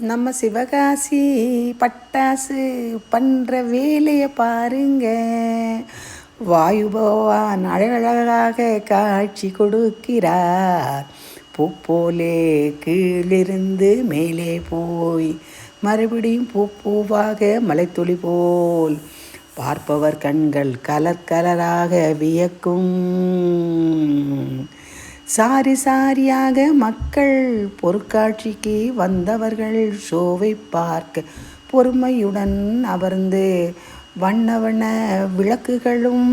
நம்ம சிவகாசி பட்டாசு பண்ணுற வேலையை பாருங்க. வாயு பகவான் அழகழகாக காட்சி கொடுக்கிறார். பூ போலே கீழிருந்து மேலே போய் மறுபடியும் பூ பூவாக மலைத்துளி போல் பார்ப்பவர் கண்கள் கலர் கலராக வியக்கும். சாரி சாரியாக மக்கள் பொருட்காட்சிக்கு வந்தவர்கள் ஷோவை பார்க்க பொறுமையுடன் அமர்ந்து வண்ண வண்ண விளக்குகளும்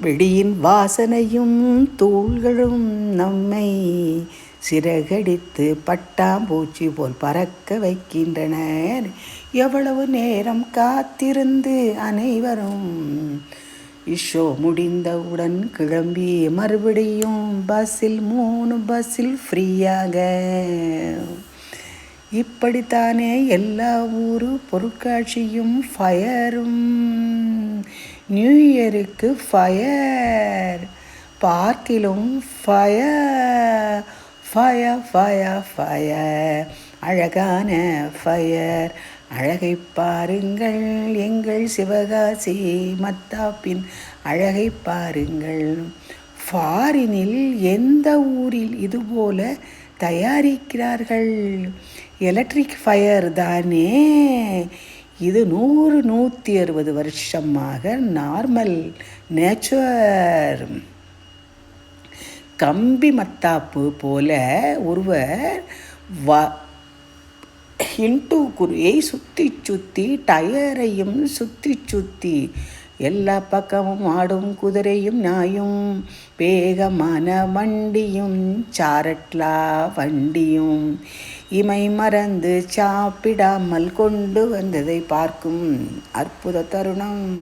வெடியின் வாசனையும் தூள்களும் நம்மை சிறகடித்து பட்டாம்பூச்சி போல் பறக்க வைக்கின்றனர். எவ்வளவு நேரம் காத்திருந்து அனைவரும் இஷோ முடிந்தவுடன் கிளம்பி மறுபடியும் பஸ்ஸில் மூணு பஸ்ஸில் ஃப்ரீயாக. இப்படித்தானே எல்லா ஊரு பொருட்காட்சியும் ஃபயரும் நியூ இயருக்கு ஃபயர் பார்க்கிலும் ஃபயர் ஃபயர் ஃபயர் ஃபயர் அழகான ஃபயர் அழகை பாருங்கள் எங்கள் சிவகாசி மத்தாப்பின் அழகை பாருங்கள். ஃபாரினில் எந்த ஊரில் இதுபோல தயாரிக்கிறார்கள்? எலக்ட்ரிக் ஃபயர் தானே. இது நூறு நூற்றி அறுபது வருஷமாக நார்மல் நேச்சுரர் கம்பி மத்தாப்பு போல ஒருவர் வ இன்ட்டு குருவியை சுற்றி சுற்றி டயரையும் சுற்றி சுற்றி எல்லா பக்கமும் ஆடும் குதிரையும் நாயும் வேகமான வண்டியும் சாரட்லா வண்டியும். இமை மறந்து சாப்பிடாமல் கொண்டு வந்ததை பார்க்கும் அற்புத தருணம்.